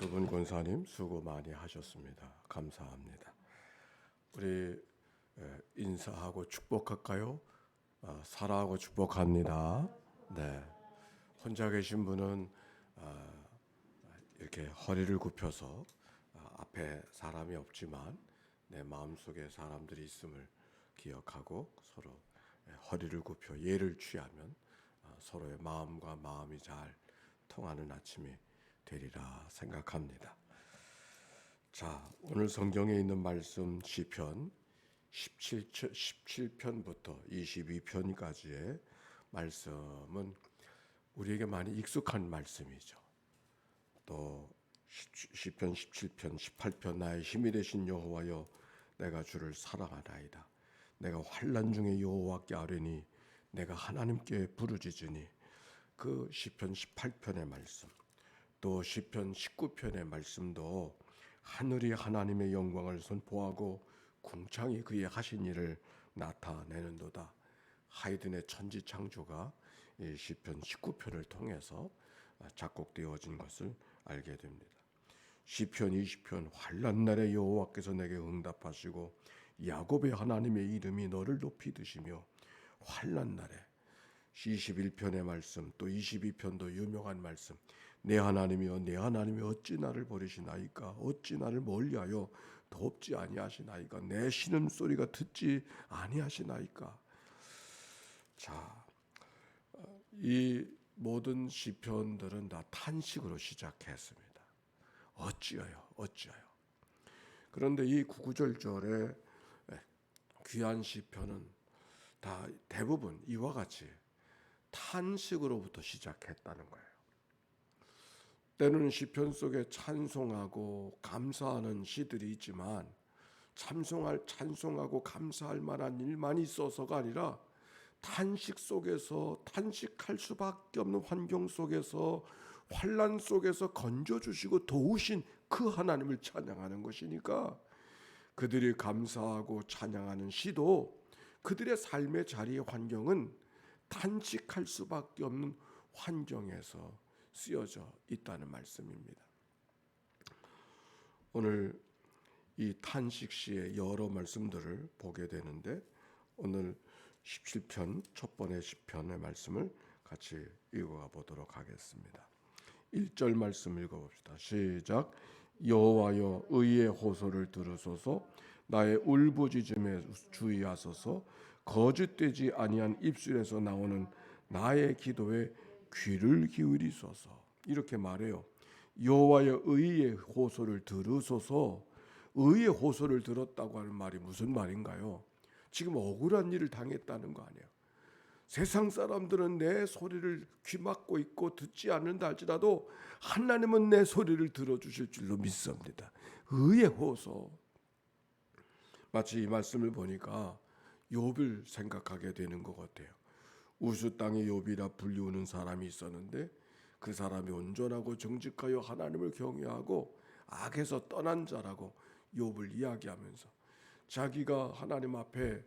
두 분 권사님 수고 많이 하셨습니다. 감사합니다. 우리 에, 인사하고 축복할까요? 아, 사랑하고 축복합니다. 네. 혼자 계신 분은 아, 이렇게 허리를 굽혀서 아, 앞에 사람이 없지만 내 마음 속에 사람들이 있음을 기억하고 서로 에, 허리를 굽혀 예를 취하면 아, 서로의 마음과 마음이 잘 통하는 아침이 되리라 생각합니다. 자, 오늘 성경에 있는 말씀 시편 17, 17 편부터 22편까지의 말씀은 우리에게 많이 익숙한 말씀이죠. 또 시- 시편 17편 18편 나의 힘이 되신 여호와여 내가 주를 사랑하나이다. 내가 환난 중에 여호와께 아뢰니 내가 하나님께 부르짖으니 그 시편 18편의 말씀 또 시편 19편의 말씀도 하늘이 하나님의 영광을 선포하고 궁창이 그의 하신 일을 나타내는도다. 하이든의 천지 창조가 이 시편 19편을 통해서 작곡되어진 것을 알게 됩니다. 시편 20편 환난 날에 여호와께서 내게 응답하시고 야곱의 하나님의 이름이 너를 높이 드시며 환난 날에 21편의 말씀 또 22편도 유명한 말씀 내 하나님이여 내 하나님이 어찌 나를 버리시나이까 어찌 나를 멀리하여 돕지 아니하시나이까 내 신음 소리가 듣지 아니하시나이까 자 이 모든 시편들은 다 탄식으로 시작했습니다. 어찌여요, 어찌여요. 그런데 이 구구절절의 귀한 시편은 다 대부분 이와 같이 탄식으로부터 시작했다는 거예요. 때로는 시편 속에 찬송하고 감사하는 시들이 있지만 찬송할 찬송하고 감사할 만한 일만 있어서가 아니라 탄식 속에서 탄식할 수밖에 없는 환경 속에서 환란 속에서 건져 주시고 도우신 그 하나님을 찬양하는 것이니까 그들이 감사하고 찬양하는 시도 그들의 삶의 자리의 환경은 탄식할 수밖에 없는 환경에서 쓰여져 있다는 말씀입니다. 오늘 이 탄식 시의 여러 말씀들을 보게 되는데 오늘 17편 첫 번째 시편의 말씀을 같이 읽어가 보도록 하겠습니다. 1절 말씀 읽어 봅시다. 시작. 여호와여 의의 호소를 들으소서 나의 울부짖음에 주의하소서 거짓되지 아니한 입술에서 나오는 나의 기도에 귀를 기울이소서 이렇게 말해요. 여호와여 의의 호소를 들으소서 의의 호소를 들었다고 하는 말이 무슨 말인가요? 지금 억울한 일을 당했다는 거 아니에요. 세상 사람들은 내 소리를 귀 막고 있고 듣지 않는다 할지라도 하나님은 내 소리를 들어주실 줄로 믿습니다. 의의 호소. 마치 이 말씀을 보니까 욥을 생각하게 되는 것 같아요. 우수 땅의 욥이라 불리우는 사람이 있었는데 그 사람이 온전하고 정직하여 하나님을 경외하고 악에서 떠난 자라고 욥을 이야기하면서 자기가 하나님 앞에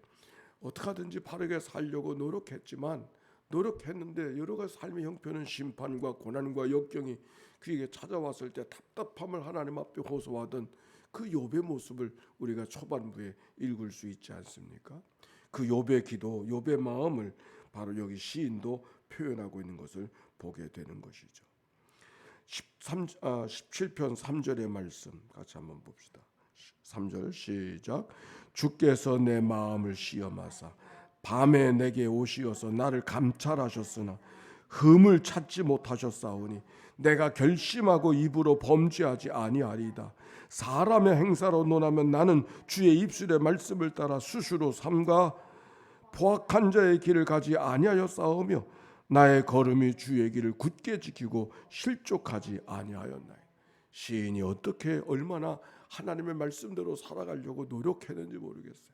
어떻게든지 바르게 살려고 노력했지만 노력했는데 여러 가지 삶의 형편은 심판과 고난과 역경이 그에게 찾아왔을 때 답답함을 하나님 앞에 호소하던 그 욥의 모습을 우리가 초반부에 읽을 수 있지 않습니까? 그 욥의 기도, 욥의 마음을 바로 여기 시인도 표현하고 있는 것을 보게 되는 것이죠. 13, 아, 17편 3절의 말씀 같이 한번 봅시다. 3절 시작 주께서 내 마음을 시험하사 밤에 내게 오시어서 나를 감찰하셨으나 흠을 찾지 못하셨사오니 내가 결심하고 입으로 범죄하지 아니하리이다 사람의 행사로 논하면 나는 주의 입술의 말씀을 따라 수시로 삼가 포악한 자의 길을 가지 아니하였사오며 나의 걸음이 주의 길을 굳게 지키고 실족하지 아니하였나이 시인이 어떻게 얼마나 하나님의 말씀대로 살아가려고 노력했는지 모르겠어요.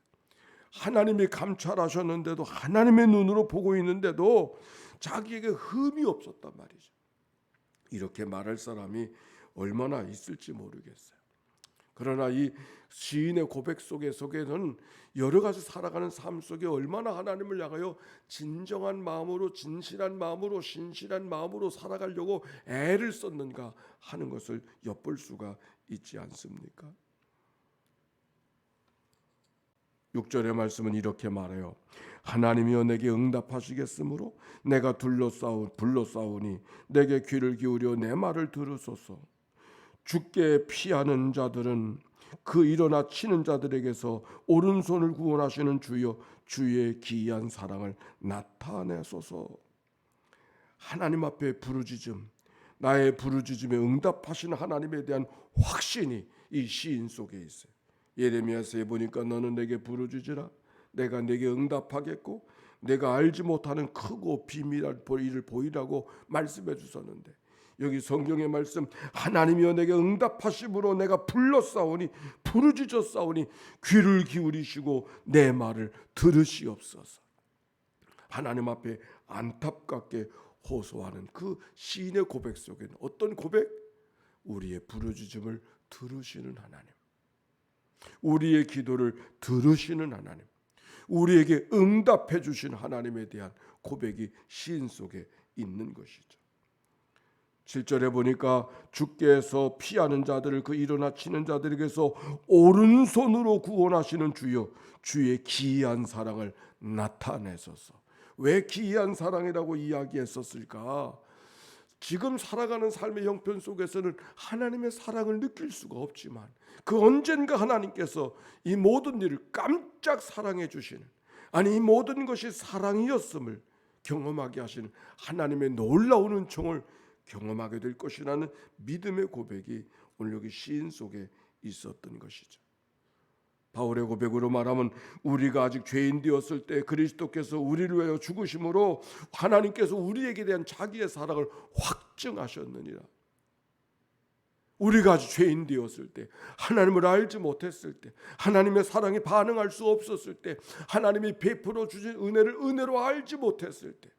하나님이 감찰하셨는데도 하나님의 눈으로 보고 있는데도 자기에게 흠이 없었단 말이죠. 이렇게 말할 사람이 얼마나 있을지 모르겠어요. 그러나 이 시인의 고백 속에 속에는 여러 가지 살아가는 삶 속에 얼마나 하나님을 향하여 진정한 마음으로 진실한 마음으로 신실한 마음으로 살아가려고 애를 썼는가 하는 것을 엿볼 수가 있지 않습니까? 6절의 말씀은 이렇게 말해요. 하나님이여 내게 응답하시겠으므로 내가 둘러싸우 불러싸우니 내게 귀를 기울여 내 말을 들으소서. 죽게 피하는 자들은 그 일어나 치는 자들에게서 오른손을 구원하시는 주여 주의 기이한 사랑을 나타내소서. 하나님 앞에 부르짖음, 나의 부르짖음에 응답하시는 하나님에 대한 확신이 이 시인 속에 있어요. 예레미야서에 보니까 너는 내게 부르짖으라, 내가 내게 응답하겠고, 내가 알지 못하는 크고 비밀한 일을 보이라고 말씀해 주셨는데 여기 성경의 말씀 하나님이여 내게 응답하심으로 내가 불렀사오니 부르짖었사오니 귀를 기울이시고 내 말을 들으시옵소서. 하나님 앞에 안타깝게 호소하는 그 시인의 고백 속에는 어떤 고백? 우리의 부르짖음을 들으시는 하나님. 우리의 기도를 들으시는 하나님. 우리에게 응답해 주신 하나님에 대한 고백이 시인 속에 있는 것이죠. 7절에 보니까 주께서 피하는 자들을 그 일어나 치는 자들에게서 오른손으로 구원하시는 주여 주의 기이한 사랑을 나타내소서. 왜 기이한 사랑이라고 이야기했었을까? 지금 살아가는 삶의 형편 속에서는 하나님의 사랑을 느낄 수가 없지만 그 언젠가 하나님께서 이 모든 일을 깜짝 사랑해 주시는 아니 이 모든 것이 사랑이었음을 경험하게 하시는 하나님의 놀라운 은총을 경험하게 될 것이라는 믿음의 고백이 오늘 여기 시인 속에 있었던 것이죠. 바울의 고백으로 말하면 우리가 아직 죄인 되었을 때 그리스도께서 우리를 위하여 죽으심으로 하나님께서 우리에게 대한 자기의 사랑을 확증하셨느니라. 우리가 아직 죄인 되었을 때 하나님을 알지 못했을 때 하나님의 사랑에 반응할 수 없었을 때 하나님이 베풀어 주신 은혜를 은혜로 알지 못했을 때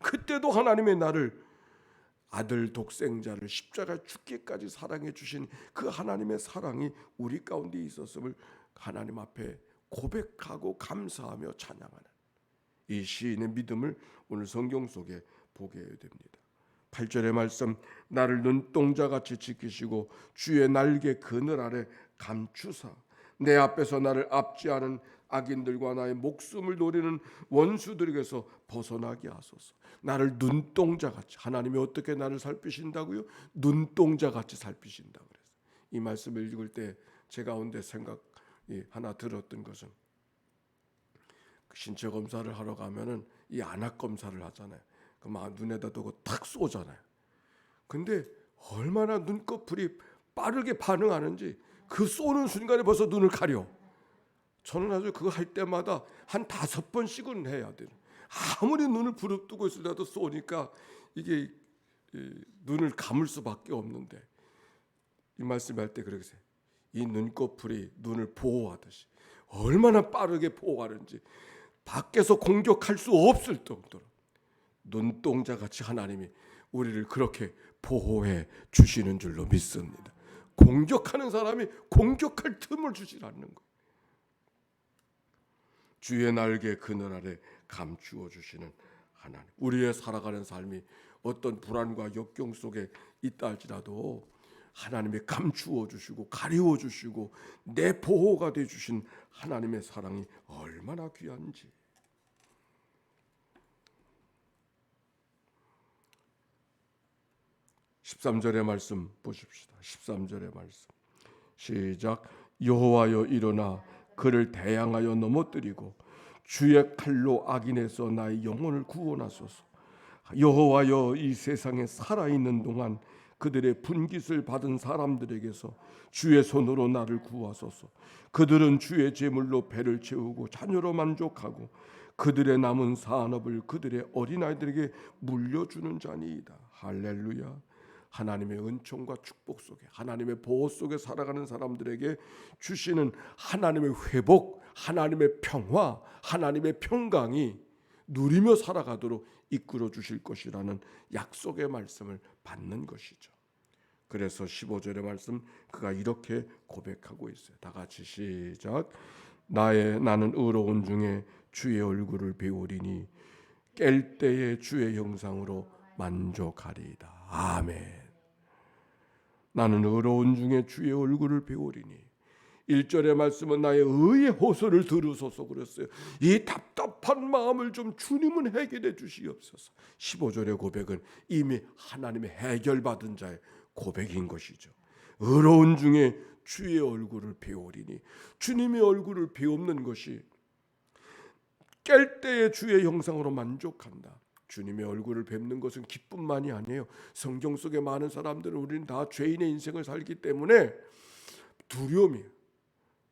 그때도 하나님의 나를 아들 독생자를 십자가 죽기까지 사랑해 주신 그 하나님의 사랑이 우리 가운데 있었음을 하나님 앞에 고백하고 감사하며 찬양하는 이 시인의 믿음을 오늘 성경 속에 보게 됩니다. 8절의 말씀 나를 눈동자 같이 지키시고 주의 날개 그늘 아래 감추사 내 앞에서 나를 압지하는 악인들과 나의 목숨을 노리는 원수들에게서 벗어나게 하소서. 나를 눈동자 같이 하나님이 어떻게 나를 살피신다고요? 눈동자 같이 살피신다 그래서 이 말씀을 읽을 때 제 가운데 생각이 하나 들었던 것은 그 신체 검사를 하러 가면은 이 안압 검사를 하잖아요. 그막 눈에다 두고 탁 쏘잖아요. 근데 얼마나 눈꺼풀이 빠르게 반응하는지 그 쏘는 순간에 벌써 눈을 가려. 저는 아주 그거 할 때마다 한 다섯 번씩은 해야 돼요. 아무리 눈을 부릅뜨고 있으려도 쏘니까 이게 눈을 감을 수밖에 없는데 이 말씀할 때 그러게 이 눈꺼풀이 눈을 보호하듯이 얼마나 빠르게 보호하는지 밖에서 공격할 수 없을 정도로 눈동자 같이 하나님이 우리를 그렇게 보호해 주시는 줄로 믿습니다. 공격하는 사람이 공격할 틈을 주질 않는 거. 주의 날개 그늘 아래 감추어 주시는 하나님. 우리의 살아가는 삶이 어떤 불안과 역경 속에 있다 할지라도 하나님이 감추어 주시고 가리워 주시고 내 보호가 돼 주신 하나님의 사랑이 얼마나 귀한지. 13절의 말씀 보십시다. 13절의 말씀. 시작. 여호와여 일어나 그를 대항하여 넘어뜨리고 주의 칼로 악인에서 나의 영혼을 구원하소서. 여호와여 이 세상에 살아 있는 동안 그들의 분깃을 받은 사람들에게서 주의 손으로 나를 구하소서. 그들은 주의 제물로 배를 채우고 자녀로 만족하고 그들의 남은 산업을 그들의 어린아이들에게 물려주는 자니이다. 할렐루야. 하나님의 은총과 축복 속에 하나님의 보호 속에 살아가는 사람들에게 주시는 하나님의 회복, 하나님의 평화, 하나님의 평강이 누리며 살아가도록 이끌어 주실 것이라는 약속의 말씀을 받는 것이죠. 그래서 15절의 말씀 그가 이렇게 고백하고 있어요. 다 같이 시작. 나의 나는 의로운 중에 주의 얼굴을 배우리니 깰 때에 주의 형상으로 만족하리이다. 아멘. 나는 의로운 중에 주의 얼굴을 배우리니 1절의 말씀은 나의 의의 호소를 들으소서 그랬어요. 이 답답한 마음을 좀 주님은 해결해 주시옵소서. 15절의 고백은 이미 하나님의 해결받은 자의 고백인 것이죠. 의로운 중에 주의 얼굴을 배우리니 주님의 얼굴을 배우는 것이 깰 때의 주의 형상으로 만족한다. 주님의 얼굴을 뵙는 것은 기쁨만이 아니에요. 성경 속에 많은 사람들은 우리는 다 죄인의 인생을 살기 때문에 두려움이에요.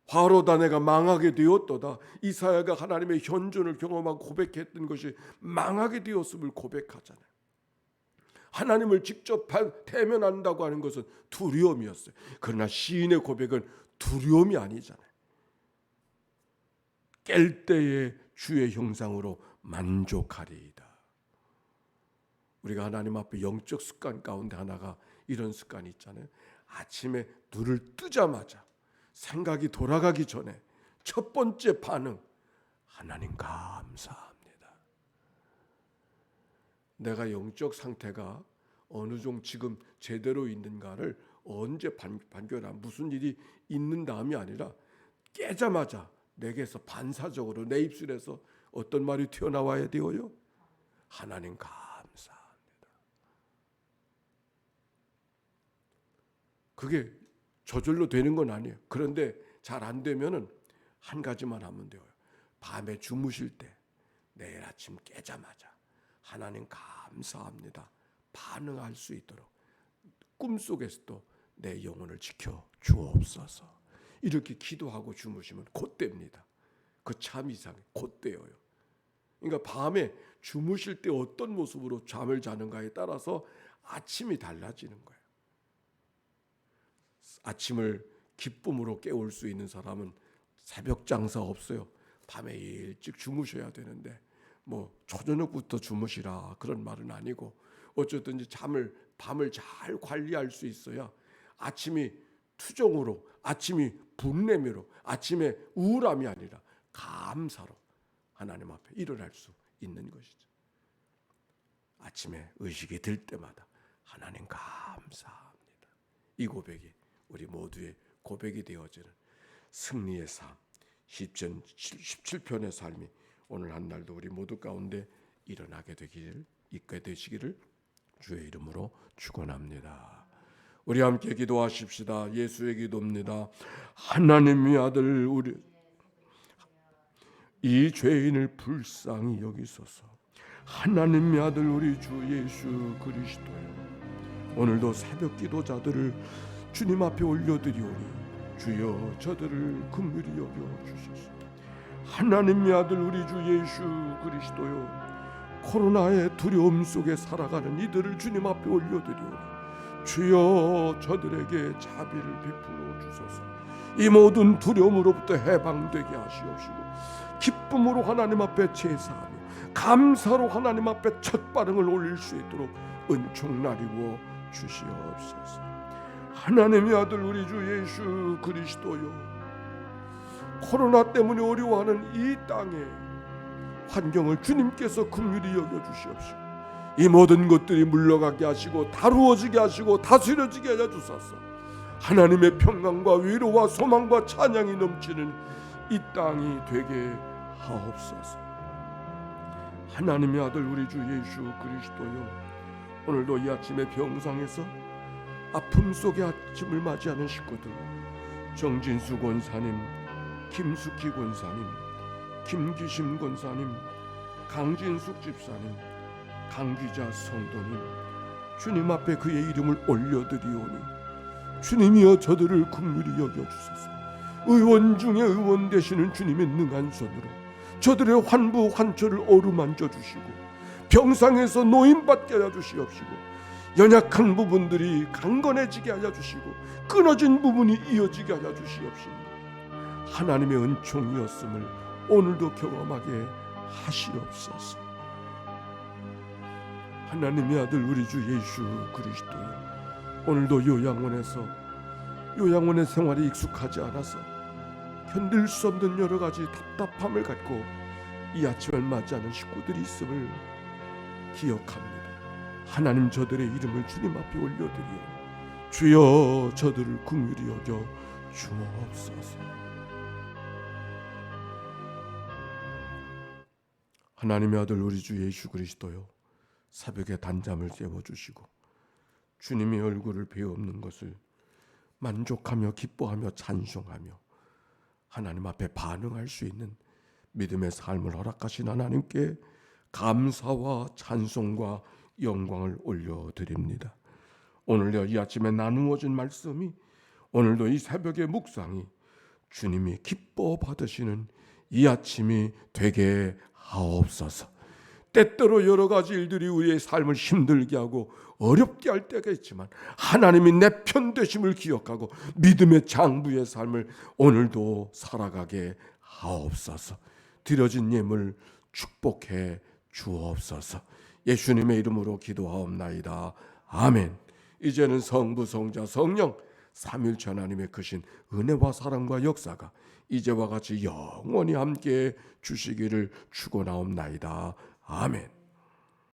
바로다 내가 망하게 되었도다. 이사야가 하나님의 현존을 경험하고 고백했던 것이 망하게 되었음을 고백하잖아요. 하나님을 직접 대면한다고 하는 것은 두려움이었어요. 그러나 시인의 고백은 두려움이 아니잖아요. 깰 때에 주의 형상으로 만족하리이다. 우리가 하나님 앞에 영적 습관 가운데 하나가 이런 습관이 있잖아요. 아침에 눈을 뜨자마자 생각이 돌아가기 전에 첫 번째 반응 하나님 감사합니다. 내가 영적 상태가 어느 정도 지금 제대로 있는가를 언제 반, 반겨나 무슨 일이 있는 다음이 아니라 깨자마자 내게서 반사적으로 내 입술에서 어떤 말이 튀어나와야 되어요? 하나님 감사합니다. 그게 저절로 되는 건 아니에요. 그런데 잘 안 되면은 한 가지만 하면 돼요. 밤에 주무실 때 내일 아침 깨자마자 하나님 감사합니다. 반응할 수 있도록 꿈속에서도 내 영혼을 지켜 주옵소서. 이렇게 기도하고 주무시면 곧 됩니다. 그 참 이상해. 곧 되어요. 그러니까 밤에 주무실 때 어떤 모습으로 잠을 자는가에 따라서 아침이 달라지는 거예요. 아침을 기쁨으로 깨울 수 있는 사람은 새벽 장사 없어요. 밤에 일찍 주무셔야 되는데 뭐 초저녁부터 주무시라 그런 말은 아니고 어쨌든지 잠을 밤을 잘 관리할 수 있어야 아침이 투정으로 아침이 분내미로 아침에 우울함이 아니라 감사로 하나님 앞에 일어날 수 있는 것이죠. 아침에 의식이 들 때마다 하나님 감사합니다. 이 고백이 우리 모두의 고백이 되어지는 승리의 삶, 10편, 17편의 삶이 오늘 한 날도 우리 모두 가운데 일어나게 되기를 있게 되시기를 주의 이름으로 축원합니다. 우리 함께 기도하십시다. 예수의 기도입니다. 하나님의 아들 우리 이 죄인을 불쌍히 여기소서. 하나님의 아들 우리 주 예수 그리스도요. 오늘도 새벽 기도자들을 주님 앞에 올려드리오니 주여 저들을 긍휼히 여겨 주소서. 하나님의 아들 우리 주 예수 그리스도요. 코로나의 두려움 속에 살아가는 이들을 주님 앞에 올려드리오니 주여 저들에게 자비를 베풀어 주소서. 이 모든 두려움으로부터 해방되게 하시옵시고 기쁨으로 하나님 앞에 제사하며 감사로 하나님 앞에 첫 반응을 올릴 수 있도록 은총 나리워 주시옵소서. 하나님의 아들 우리 주 예수 그리스도요. 코로나 때문에 어려워하는 이 땅에 환경을 주님께서 긍휼히 여겨 주시옵시고 이 모든 것들이 물러가게 하시고 다루어지게 하시고 다스려지게 하여 주소서. 하나님의 평강과 위로와 소망과 찬양이 넘치는 이 땅이 되게 하옵소서. 하나님의 아들 우리 주 예수 그리스도요. 오늘도 이 아침에 병상에서 아픔 속의 아침을 맞이하는 식구들. 정진수 권사님, 김숙희 권사님, 김기심 권사님, 강진숙 집사님, 강기자 성도님 주님 앞에 그의 이름을 올려드리오니 주님이여 저들을 긍휼히 여겨주소서. 의원 중에 의원 되시는 주님의 능한 손으로 저들의 환부 환초를 어루만져 주시고 병상에서 노인받게 하여 주시옵시고 연약한 부분들이 강건해지게 하여 주시고 끊어진 부분이 이어지게 하여 주시옵시고 하나님의 은총이었음을 오늘도 경험하게 하시옵소서. 하나님의 아들 우리 주 예수 그리스도요 오늘도 요양원에서 요양원의 생활이 익숙하지 않아서 견딜 수 없는 여러 가지 답답함을 갖고 이 아침을 맞이하는 식구들이 있음을 기억합니다. 하나님 저들의 이름을 주님 앞에 올려드리오. 주여 저들을 긍휼히 여겨 주옵소서. 하나님의 아들 우리 주 예수 그리스도요 새벽에 단잠을 깨워 주시고 주님의 얼굴을 배없는 것을 만족하며 기뻐하며 찬송하며 하나님 앞에 반응할 수 있는 믿음의 삶을 허락하신 하나님께 감사와 찬송과 영광을 올려드립니다. 오늘도 이 아침에 나누어진 말씀이 오늘도 이 새벽의 묵상이 주님이 기뻐 받으시는 이 아침이 되게 하옵소서. 때때로 여러 가지 일들이 우리의 삶을 힘들게 하고 어렵게 할 때가 있지만 하나님이 내 편 되심을 기억하고 믿음의 장부의 삶을 오늘도 살아가게 하옵소서. 드려진 예물 축복해 주옵소서. 예수님의 이름으로 기도하옵나이다. 아멘. 이제는 성부 성자 성령 삼일체 하나님의 크신 은혜와 사랑과 역사가 이제와 같이 영원히 함께 주시기를 축원하옵나이다. 아멘.